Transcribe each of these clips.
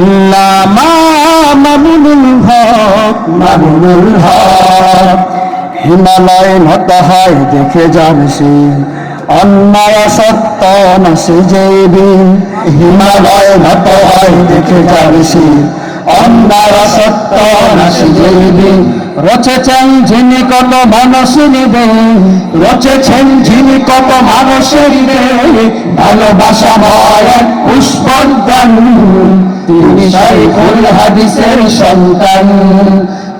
আল্লামা মামুনুল হক মামুনুল হক। হিমালয় নত হয় দেখে জানছি অন্যায় সত্য নাসে যে হিমালয় নত হয় দেখে জানছি অন্যায় সত্য নাসে যে দিন রচেছেন যিনি কত মানুষের দেহ রচেছেন যিনি কত মানুষের দেহ ভালোবাসা ময় পুষ্পদান তিনি শাইখুল হাদিসের সন্তান,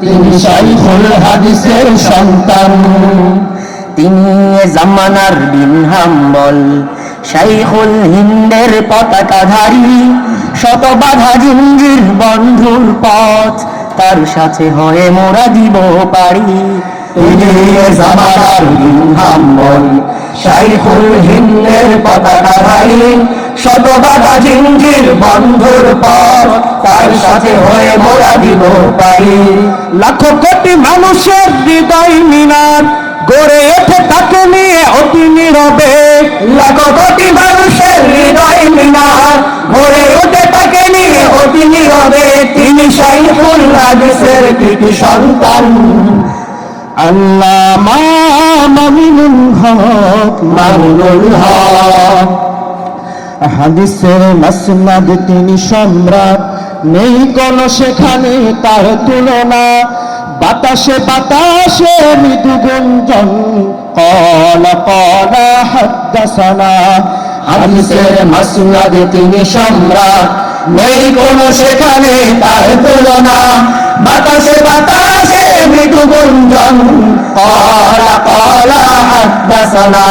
তিনি শাইখুল হাদিসের সন্তান। তিনি জামানার বিন হাম্বল শাইখুল হিন্দের পতাকাধারী শত বাধা জিঞ্জির বন্ধুর পথ তার সাথে হয়ে মোরা দিব পারি। হয়ে লাখো কোটি মানুষের হৃদয় মিনার, গড়ে ওঠে তাকে নিয়ে অতি নীরবে। লাখো কোটি মানুষের হৃদয় মিনার গড়ে ওঠে তাকে নিয়ে অতি নীরবে তিনি হাদিসের হাদিসের মাসনাদ তিনি সম্রাট, নেই কোন সেখানে তার তুলনা। বাতাসে বাতাসে মৃদু গুঞ্জন, কলা কলা হাদ্দাসানা হাদিসের মাসনাদ তিনি সম্রাট নেই কোন সেখানে তার তুলনা। বাতাসে বাতাসে মৃদু গুঞ্জন কলা কলা হাদ্দাসানা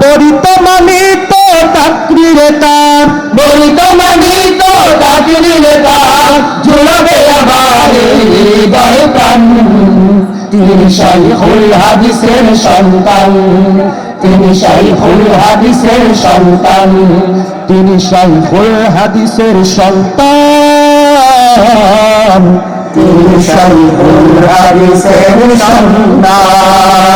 বরিত মানিত চাকরিরে তার বরিত মানিত চাকরিরে তার জুড়বে আবার হৃদয় প্রাণ তিনি শাইখুল হাদিসের সন্তান। তিনি শাইখুল হাদিসের সন্তান। তিনি শাইখুল হাদিসের সন্তান। তিনি শাইখুল হাদিসের সন্তান।